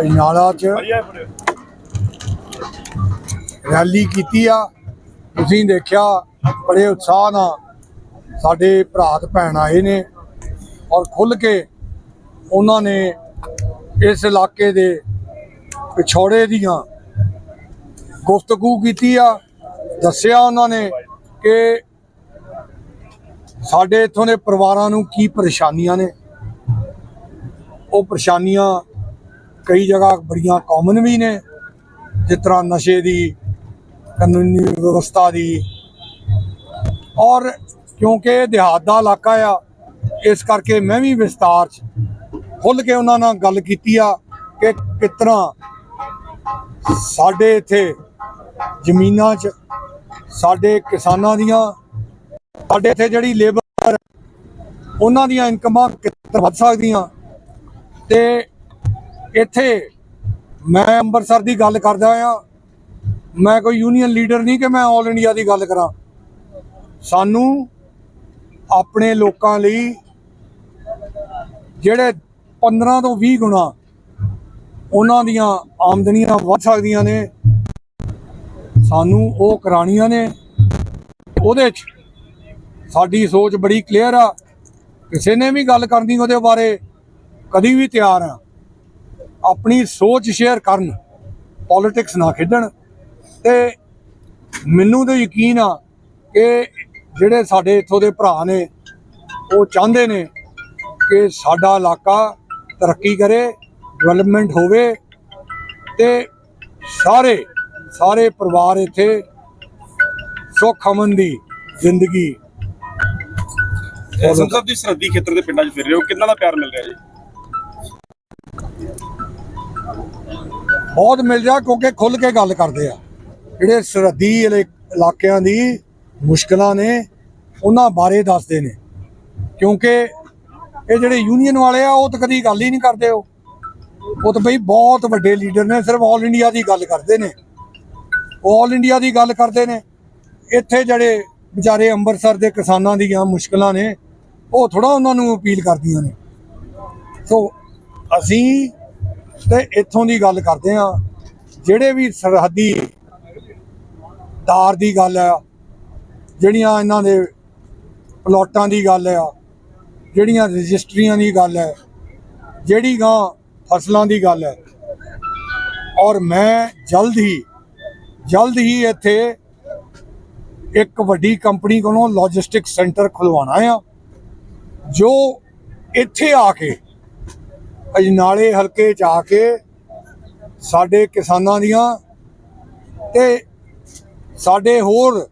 ਅਜਨਾਲਾ 'ਚ ਰੈਲੀ ਕੀਤੀ ਆ। ਤੁਸੀਂ ਦੇਖਿਆ ਬੜੇ ਉਤਸ਼ਾਹ ਨਾਲ ਸਾਡੇ ਭਰਾ ਤੇ ਭੈਣ ਆਏ ਨੇ ਔਰ ਖੁੱਲ ਕੇ ਉਹਨਾਂ ਨੇ ਇਸ ਇਲਾਕੇ ਦੇ ਪਿਛੋੜੇ ਦੀਆਂ ਗੁਫ਼ਤਗੂ ਕੀਤੀ ਆ। ਦੱਸਿਆ ਉਹਨਾਂ ਨੇ ਕਿ ਸਾਡੇ ਇੱਥੋਂ ਦੇ ਪਰਿਵਾਰਾਂ ਨੂੰ ਕੀ ਪਰੇਸ਼ਾਨੀਆਂ ਨੇ। ਉਹ ਪਰੇਸ਼ਾਨੀਆਂ ਕਈ ਜਗ੍ਹਾ ਬੜੀਆਂ ਕਾਮਨ ਵੀ ਨੇ, ਜਿਸ ਤਰ੍ਹਾਂ ਨਸ਼ੇ ਦੀ, ਕਾਨੂੰਨੀ ਵਿਵਸਥਾ ਦੀ। ਔਰ ਕਿਉਂਕਿ ਇਹ ਦਿਹਾਤ ਦਾ ਇਲਾਕਾ ਆ, ਇਸ ਕਰਕੇ ਮੈਂ ਵੀ ਵਿਸਤਾਰ ਚ ਖੁੱਲ ਕੇ ਉਹਨਾਂ ਨਾਲ ਗੱਲ ਕੀਤੀ ਆ ਕਿ ਕਿਸ ਤਰ੍ਹਾਂ ਸਾਡੇ ਇੱਥੇ ਜ਼ਮੀਨਾਂ 'ਚ ਸਾਡੇ ਕਿਸਾਨਾਂ ਦੀਆਂ, ਸਾਡੇ ਇੱਥੇ ਜਿਹੜੀ ਲੇਬਰ ਉਹਨਾਂ ਦੀਆਂ ਇਨਕਮਾਂ ਕਿੱਥੇ ਵੱਧ ਸਕਦੀਆਂ। ਤੇ ਇੱਥੇ ਮੈਂ ਅੰਮ੍ਰਿਤਸਰ ਦੀ ਗੱਲ ਕਰਦਾ ਆ ਮੈਂ ਕੋਈ ਯੂਨੀਅਨ ਲੀਡਰ ਨਹੀਂ ਕਿ ਮੈਂ ਆਲ ਇੰਡੀਆ ਦੀ ਗੱਲ ਕਰਾਂ। ਸਾਨੂੰ ਆਪਣੇ ਲੋਕਾਂ ਲਈ ਜਿਹੜੇ 15 ਤੋਂ 20 ਗੁਣਾ ਉਹਨਾਂ ਦੀਆਂ ਆਮਦਨੀਆਂ ਵੱਧ ਸਕਦੀਆਂ ਨੇ, ਸਾਨੂੰ ਉਹ ਕਰਾਣੀਆਂ ਨੇ। ਉਹਦੇ 'ਚ ਸਾਡੀ ਸੋਚ ਬੜੀ ਕਲੀਅਰ ਆ। ਕਿਸੇ ਨੇ ਵੀ ਗੱਲ ਕਰਨੀ ਉਹਦੇ ਬਾਰੇ ਕਦੀ ਵੀ ਤਿਆਰ ਆ। ਆਪਣੀ ਸੋਚ ਸ਼ੇਅਰ ਕਰਨ ਪੋਲਿਟਿਕਸ ਨਾ ਖੇਡਣ ਤੇ ਮੈਨੂੰ ਤਾਂ ਯਕੀਨ ਆ ਕਿ ਜਿਹੜੇ ਸਾਡੇ ਇੱਥੋਂ ਦੇ ਭਰਾ ਨੇ, ਉਹ ਚਾਹੁੰਦੇ ਨੇ ਕਿ ਸਾਡਾ ਇਲਾਕਾ ਤਰੱਕੀ ਕਰੇ ਡਿਵੈਲਪਮੈਂਟ ਹੋਵੇ ਤੇ ਸਾਰੇ ਸਾਰੇ ਪਰਿਵਾਰ ਇੱਥੇ ਸੁੱਖ ਅਮਨ ਦੀ ਜ਼ਿੰਦਗੀ ਸੰਸਦ ਦੀ ਸਰਹੱਦੀ ਖੇਤਰ ਦੇ ਪਿੰਡਾਂ 'ਚ ਫਿਰ ਰਹੇ ਹੋ, ਕਿੰਨਾ ਦਾ ਪਿਆਰ ਮਿਲ ਰਿਹਾ ਜੀ? ਬਹੁਤ ਮਿਲ ਜਾ ਕਿਉਂਕਿ ਖੁੱਲ ਕੇ ਗੱਲ ਕਰਦੇ ਆ। ਜਿਹੜੇ ਸਰਹੱਦੀ ਇਲਾ- ਇਲਾਕਿਆਂ ਦੀ ਮੁਸ਼ਕਲਾਂ ਨੇ, ਉਹਨਾਂ ਬਾਰੇ ਦੱਸਦੇ ਨੇ। ਕਿਉਂਕਿ ਇਹ ਜਿਹੜੇ ਯੂਨੀਅਨ ਵਾਲੇ ਆ, ਉਹ ਤਾਂ ਕਦੀ ਗੱਲ ਹੀ ਨਹੀਂ ਕਰਦੇ ਉਹ। ਉਹ ਤਾਂ ਬਈ ਬਹੁਤ ਵੱਡੇ ਲੀਡਰ ਨੇ, ਸਿਰਫ ਆਲ ਇੰਡੀਆ ਦੀ ਗੱਲ ਕਰਦੇ ਨੇ। ਉਹ ਆਲ ਇੰਡੀਆ ਦੀ ਗੱਲ ਕਰਦੇ ਨੇ। ਇੱਥੇ ਜਿਹੜੇ ਵਿਚਾਰੇ ਅੰਮ੍ਰਿਤਸਰ ਦੇ ਕਿਸਾਨਾਂ ਦੀਆਂ ਮੁਸ਼ਕਲਾਂ ਨੇ, ਉਹ ਥੋੜਾ ਉਹਨਾਂ ਨੂੰ ਅਪੀਲ ਕਰਦੀਆਂ ਨੇ। ਸੋ ਅਸੀਂ ਤੇ ਇੱਥੋਂ ਦੀ ਗੱਲ ਕਰਦੇ ਆ ਜਿਹੜੇ ਵੀ ਸਰਹੱਦੀ ਤਾਰ ਦੀ ਗੱਲ ਆ, ਜਿਹੜੀਆਂ ਇਹਨਾਂ ਦੇ ਪਲਾਟਾਂ ਦੀ ਗੱਲ ਆ, ਜਿਹੜੀਆਂ ਰਜਿਸਟਰੀਆਂ ਦੀ ਗੱਲ ਹੈ ਜਿਹੜੀ ਗਾਂ ਫਸਲਾਂ ਦੀ ਗੱਲ ਹੈ ਔਰ ਮੈਂ ਜਲਦ ਹੀ ਜਲਦ ਹੀ ਇੱਥੇ ਇੱਕ ਵੱਡੀ ਕੰਪਨੀ ਕੋਲੋਂ ਲੌਜਿਸਟਿਕ ਸੈਂਟਰ ਖੁਲਵਾਉਣਾ ਆ, ਜੋ ਇੱਥੇ ਆ ਕੇ ਅਜਨਾਲੇ ਹਲਕੇ ਚ ਆ ਕੇ ਸਾਡੇ ਕਿਸਾਨਾਂ ਦੀਆਂ ਤੇ ਸਾਡੇ ਹੋਰ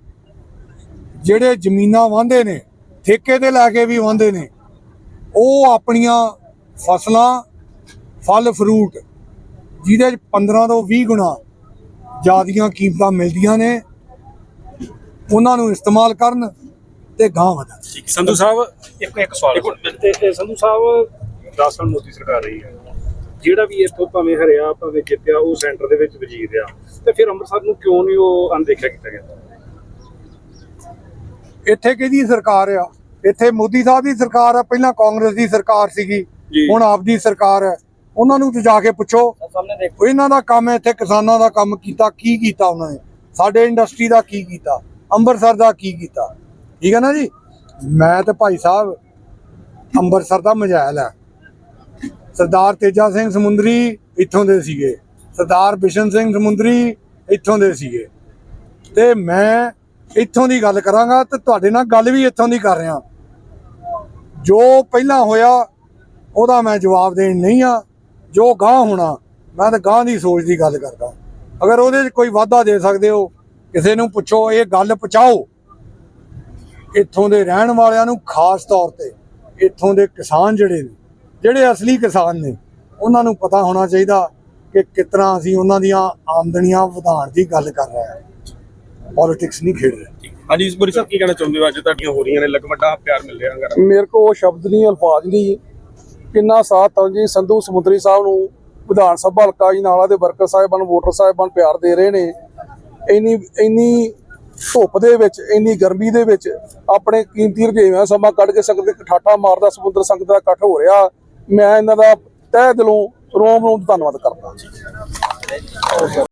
ਜਿਹੜੇ ਜ਼ਮੀਨਾਂ ਵਾਂਦੇ ਨੇ ਠੇਕੇ ਤੇ ਲੈ ਕੇ ਵੀ ਵਾਂਦੇ ਨੇ ਉਹ ਆਪਣੀਆਂ ਫਸਲਾਂ ਫਲ ਫਰੂਟ ਜਿਹਦੇ ਚ 15 ਤੋਂ 20 ਗੁਣਾ ਜ਼ਿਆਦੀਆਂ ਕੀਮਤਾਂ ਮਿਲਦੀਆਂ ਨੇ ਉਹਨਾਂ ਨੂੰ ਇਸਤੇਮਾਲ ਕਰਨ ਤੇ ਗਾਂ ਵਧਣ। ਸੰਧੂ ਸਾਹਿਬ ਇੱਕ ਇੱਕ ਸਵਾਲ ਸੰਧੂ ਸਾਹਿਬ 10 ਸਾਲ ਮੋਦੀ ਸਰਕਾਰ ਰਹੀ ਹੈ। ਜਿਹੜਾ ਵੀ ਇੱਥੋਂ ਭਾਵੇਂ ਹਰਿਆ ਭਾਵੇਂ ਜਿੱਤਿਆ ਉਹ ਸੈਂਟਰ ਦੇ ਵਿੱਚ ਵਜ਼ੀਰ ਰਿਹਾ। ਤੇ ਫਿਰ ਅੰਮ੍ਰਿਤਸਰ ਨੂੰ ਕਿਉਂ ਨਹੀਂ ਉਹ ਅਣਦੇਖਿਆ ਕੀਤਾ ਗਿਆ? ਇੱਥੇ ਕਿਹਦੀ ਸਰਕਾਰ ਆ? ਇੱਥੇ ਮੋਦੀ ਸਾਹਿਬ ਦੀ ਸਰਕਾਰ ਆ ਪਹਿਲਾਂ ਕਾਂਗਰਸ ਦੀ ਸਰਕਾਰ ਸੀਗੀ ਜੀ। ਹੁਣ ਆਪ ਦੀ ਸਰਕਾਰ ਹੈ ਉਹਨਾਂ ਨੂੰ ਤੇ ਜਾ ਕੇ ਪੁੱਛੋ। ਸਾਹਮਣੇ ਦੇਖ। ਇਹਨਾਂ ਦਾ ਕੰਮ ਇੱਥੇ ਕਿਸਾਨਾਂ ਦਾ ਕੰਮ ਕੀਤਾ ਕੀ ਕੀਤਾ ਉਹਨਾਂ ਨੇ? ਸਾਡੇ ਇੰਡਸਟਰੀ ਦਾ ਕੀ ਕੀਤਾ? ਅੰਮ੍ਰਿਤਸਰ ਦਾ ਕੀ ਕੀਤਾ? ਠੀਕ ਹੈ ਨਾ ਜੀ? ਮੈਂ ਤੇ ਭਾਈ ਸਾਹਿਬ ਅੰਮ੍ਰਿਤਸਰ ਦਾ ਮਜਾਇਲ ਹੈ ਸਰਦਾਰ ਤੇਜਾ ਸਿੰਘ ਸਮੁੰਦਰੀ ਇੱਥੋਂ ਦੇ ਸੀਗੇ। ਸਰਦਾਰ ਬਿਸ਼ਨ ਸਿੰਘ ਸਮੁੰਦਰੀ ਇੱਥੋਂ ਦੇ ਸੀਗੇ। ਤੇ ਮੈਂ ਇੱਥੋਂ ਦੀ ਗੱਲ ਕਰਾਂਗਾ ਤੇ ਤੁਹਾਡੇ ਨਾਲ ਗੱਲ ਵੀ ਇੱਥੋਂ ਦੀ ਕਰ ਰਿਹਾ। ਜੋ ਪਹਿਲਾਂ ਹੋਇਆ, ਉਹਦਾ ਮੈਂ ਜਵਾਬ ਦੇਣ ਨਹੀਂ ਆ। ਜੋ ਗਾਂ ਹੋਣਾ, ਮੈਂ ਤਾਂ ਗਾਂ ਦੀ ਸੋਚ ਦੀ ਗੱਲ ਕਰਦਾ। ਅਗਰ ਉਹਦੇ 'ਚ ਕੋਈ ਵਾਧਾ ਦੇ ਸਕਦੇ ਹੋ, ਕਿਸੇ ਨੂੰ ਪੁੱਛੋ, ਇਹ ਗੱਲ ਪਹੁੰਚਾਓ। ਇੱਥੋਂ ਦੇ ਰਹਿਣ ਵਾਲਿਆਂ ਨੂੰ ਖਾਸ ਤੌਰ ਤੇ, ਇੱਥੋਂ ਦੇ ਕਿਸਾਨ ਜਿਹੜੇ ਨੇ ਜਿਹੜੇ ਅਸਲੀ ਕਿਸਾਨ ਨੇ ਉਹਨਾਂ ਨੂੰ ਪਤਾ ਹੋਣਾ ਚਾਹੀਦਾ ਕਿ ਕਿਤਨਾ ਅਸੀਂ ਉਹਨਾਂ ਦੀਆਂ ਆਮਦਨੀਆਂ ਵਧਾਉਣ ਦੀ ਗੱਲ ਕਰ ਰਹੇ ਹਾਂ। ਪੋਲਿਟਿਕਸ ਨਹੀਂ ਖੇਡ ਰਹੇ। ਹਾਂਜੀ ਇਸ ਬਰੀ ਸਾਹਿਬ ਕੀ ਕਹਿਣਾ ਚਾਹੁੰਦੇ ਹੋ? ਅੱਜ ਤੁਹਾਡੀਆਂ ਹੋ ਰਹੀਆਂ ਨੇ ਲਗਮਟਾ ਪਿਆਰ ਮਿਲ ਰਿਹਾ ਅੰਗਰ ਮੇਰੇ ਕੋ ਉਹ ਸ਼ਬਦ ਨਹੀਂ ਅਲਫਾਜ਼ ਨਹੀਂ। ਕਿੰਨਾ ਸਾਥ ਤਰਨਜੀਤ ਸੰਧੂ ਸਮੁੰਦਰੀ ਸਾਹਿਬ ਨੂੰ ਵਿਧਾਨ ਸਭਾ ਹਲਕਾ ਜੀ ਨਾਲਾ ਦੇ ਵਰਕਰ ਸਾਹਿਬਾਨ ਵੋਟਰ ਸਾਹਿਬਾਨ ਪਿਆਰ ਦੇ ਰਹੇ ਨੇ। ਇੰਨੀ ਇੰਨੀ ਧੁੱਪ ਦੇ ਵਿੱਚ ਇੰਨੀ ਗਰਮੀ ਦੇ ਵਿੱਚ ਆਪਣੇ ਕੀਮਤੀ ਰੁਝੇਵਿਆਂ ਸਮਾਂ ਕੱਢ ਕੇ ਸੰਗਤ ਦੇ ਠਾਠਾ ਮਾਰਦਾ ਸਮੁੰਦਰ ਸੰਗਤ ਦਾ ਇਕੱਠ ਹੋ ਰਿਹਾ। ਮੈਂ ਇਹਨਾਂ ਦਾ ਤਹਿ ਦਿਲੋਂ ਰੋਮ ਰੋਮ ਧੰਨਵਾਦ ਕਰਦਾ।